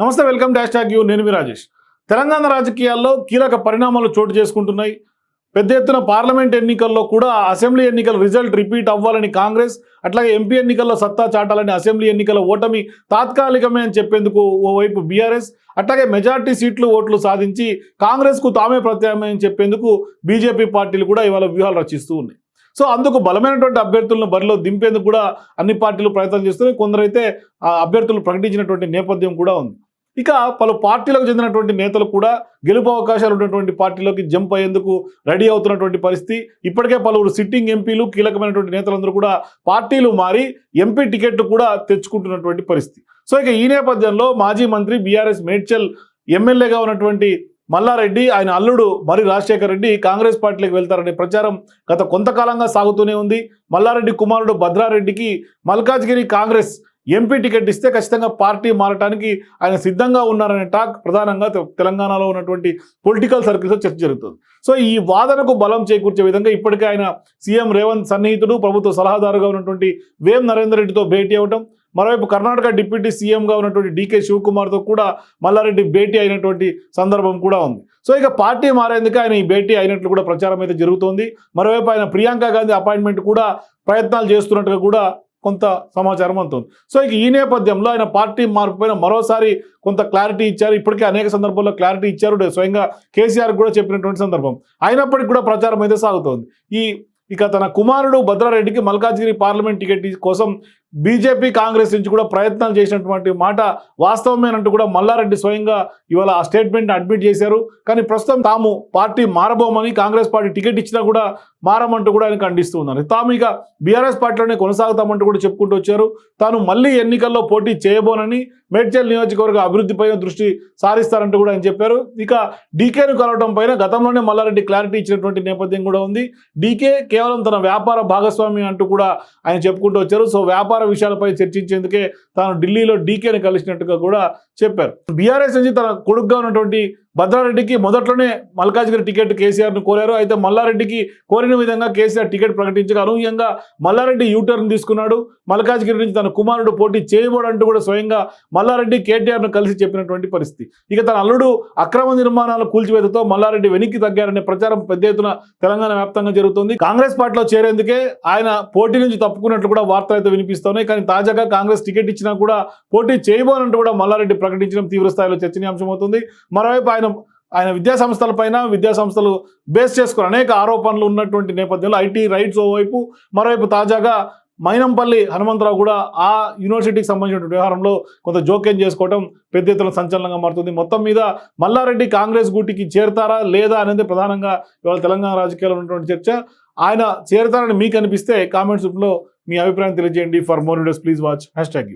నమస్తే welcome dash tag you. నేను మీ రాజేష్. తెలంగాణ రాజకీయాల్లో కీలక పరిణామాలు చోటు చేసుకుంటున్నాయి. పెద్ద ఎత్తున పార్లమెంట్ ఎన్నికల్లో కూడా అసెంబ్లీ ఎన్నికల రిజల్ట్ రిపీట్ అవ్వాలని కాంగ్రెస్ అట్లాగే ఎంపీ ఎన్నికల్లో సత్తా చాటాలని అసెంబ్లీ ఎన్నికల ఓటమి తాత్కాలికమే అని చెప్పేందుకు ఓవైపు బీఆర్ఎస్ అట్లాగే మెజార్టీ సీట్లు ఓట్లు సాధించి కాంగ్రెస్కు తామే ప్రత్యామ్నాయం చెప్పేందుకు బీజేపీ పార్టీలు కూడా ఇవాళ వ్యూహాలు రచిస్తూ ఉన్నాయి. సో అందుకు బలమైనటువంటి అభ్యర్థులను బరిలో దింపేందుకు కూడా అన్ని పార్టీలు ప్రయత్నం చేస్తున్నాయి. కొందరైతే ఆ అభ్యర్థులు ప్రకటించినటువంటి నేపథ్యం కూడా ఉంది. ఇక పలు పార్టీలకు చెందినటువంటి నేతలు కూడా గెలుపు అవకాశాలు ఉన్నటువంటి పార్టీలోకి జంప్ అయ్యేందుకు రెడీ అవుతున్నటువంటి పరిస్థితి. ఇప్పటికే పలువురు సిట్టింగ్ ఎంపీలు కీలకమైనటువంటి నేతలందరూ కూడా పార్టీలు మారి ఎంపీ టికెట్లు కూడా తెచ్చుకుంటున్నటువంటి పరిస్థితి. సో ఇక ఈ నేపథ్యంలో మాజీ మంత్రి బీఆర్ఎస్ మేడ్చల్ ఎమ్మెల్యేగా ఉన్నటువంటి మల్లారెడ్డి ఆయన అల్లుడు మరి రాజశేఖర్ రెడ్డి కాంగ్రెస్ పార్టీలోకి వెళ్తారనే ప్రచారం గత కొంతకాలంగా సాగుతూనే ఉంది. మల్లారెడ్డి కుమారుడు భద్రారెడ్డికి మల్కాజ్గిరి కాంగ్రెస్ ఎంపీ టికెట్ ఇస్తే ఖచ్చితంగా పార్టీ మారటానికి ఆయన సిద్ధంగా ఉన్నారనే టాక్ ప్రధానంగా తెలంగాణలో ఉన్నటువంటి పొలిటికల్ సర్కిల్స్లో చర్చ జరుగుతుంది. సో ఈ వాదనకు బలం చేకూర్చే విధంగా ఇప్పటికే ఆయన సీఎం రేవంత్ సన్నిహితుడు ప్రభుత్వ సలహాదారుగా ఉన్నటువంటి వేం నరేందర్ రెడ్డితో భేటీ అవ్వటం మరోవైపు కర్ణాటక డిప్యూటీ సీఎంగా ఉన్నటువంటి డీకే శివకుమార్తో కూడా మల్లారెడ్డి భేటీ అయినటువంటి సందర్భం కూడా ఉంది. సో ఇక పార్టీ మారేందుకు ఆయన ఈ భేటీ అయినట్లు కూడా ప్రచారం అయితే జరుగుతోంది. మరోవైపు ఆయన ప్రియాంక గాంధీ అపాయింట్మెంట్ కూడా ప్రయత్నాలు చేస్తున్నట్టుగా కూడా కొంత సమాచారం అందుతుంది. సో ఇక ఈ నేపథ్యంలో ఆయన పార్టీ మార్పుపైన మరోసారి కొంత క్లారిటీ ఇచ్చారు. ఇప్పటికే అనేక సందర్భాల్లో క్లారిటీ ఇచ్చారు. స్వయంగా కేసీఆర్ కూడా చెప్పినటువంటి సందర్భం. అయినప్పటికీ కూడా ప్రచారం అయితే సాగుతోంది. ఈ ఇక తన కుమారుడు భద్రారెడ్డికి మల్కాజ్గిరి పార్లమెంట్ టికెట్ కోసం బీజేపీ కాంగ్రెస్ నుంచి కూడా ప్రయత్నాలు చేసినటువంటి మాట వాస్తవమేనంటూ కూడా మల్లారెడ్డి స్వయంగా ఇవాళ ఆ స్టేట్మెంట్ అడ్మిట్ చేశారు. కానీ ప్రస్తుతం తాము పార్టీ మారబోమని కాంగ్రెస్ పార్టీ టికెట్ ఇచ్చినా కూడా మారమంటూ కూడా ఆయన ఖండిస్తూ ఉన్నారు తాము ఇక బీఆర్ఎస్ పార్టీలోనే కొనసాగుతామంటూ కూడా చెప్పుకుంటూ వచ్చారు. తాను మళ్ళీ ఎన్నికల్లో పోటీ చేయబోనని మేడ్చల్ నియోజకవర్గ అభివృద్ధిపై దృష్టి సారిస్తారంటూ కూడా ఆయన చెప్పారు. ఇక డీకేను కలవడం పైన గతంలోనే మల్లారెడ్డి క్లారిటీ ఇచ్చినటువంటి నేపథ్యం కూడా ఉంది. డీకే కేవలం తన వ్యాపార భాగస్వామి అంటూ కూడా ఆయన చెప్పుకుంటూ వచ్చారు. సో వ్యాపార విషయాలపై చర్చించేందుకే తాను ఢిల్లీలో డీకేని కలిసినట్టుగా కూడా చెప్పారు. బీఆర్ఎస్ నుంచి తన కొడుకుగా ఉన్నటువంటి భద్రారెడ్డికి మొదట్లోనే మల్కాజ్గిరి టికెట్ కేసీఆర్ను కోరారు. అయితే మల్లారెడ్డికి కోరిన విధంగా కేసీఆర్ టికెట్ ప్రకటించగా అనూహ్యంగా మల్లారెడ్డి యూటర్న్ తీసుకున్నాడు. మల్కాజ్గిరి నుంచి తన కుమారుడు పోటీ చేయబోడంటూ కూడా స్వయంగా మల్లారెడ్డి కేటీఆర్ను కలిసి చెప్పినటువంటి పరిస్థితి. ఇక తన అల్లుడు అక్రమ నిర్మాణాల కూల్చివేతతో మల్లారెడ్డి వెనక్కి తగ్గారనే ప్రచారం పెద్ద ఎత్తున తెలంగాణ వ్యాప్తంగా జరుగుతుంది. కాంగ్రెస్ పార్టీలో చేరేందుకే ఆయన పోటీ నుంచి తప్పుకున్నట్లు కూడా వార్తలు అయితే వినిపిస్తున్నాయి. కానీ తాజాగా కాంగ్రెస్ టికెట్ ఇచ్చినా కూడా పోటీ చేయబోనంటూ కూడా మల్లారెడ్డి ప్రకటించడం తీవ్ర స్థాయిలో చర్చనీయాంశం అవుతుంది మరోవైపు ఆయన ఆయన విద్యా సంస్థలపైన విద్యా బేస్ చేసుకుని అనేక ఆరోపణలు ఉన్నటువంటి నేపథ్యంలో ఐటీ రైట్స్ ఓవైపు మరోవైపు తాజాగా మైనంపల్లి హనుమంతరావు కూడా ఆ యూనివర్సిటీకి సంబంధించిన వ్యవహారంలో కొంత జోక్యం చేసుకోవడం పెద్ద ఎత్తున సంచలనంగా మారుతుంది. మొత్తం మీద మల్లారెడ్డి కాంగ్రెస్ గూటికి చేరతారా లేదా అనేది ప్రధానంగా ఇవాళ తెలంగాణ రాజకీయాల్లో ఉన్నటువంటి చర్చ. ఆయన చేరతారని మీకు అనిపిస్తే కామెంట్స్లో మీ అభిప్రాయం తెలియజేయండి. For more videos please watch. Hashtag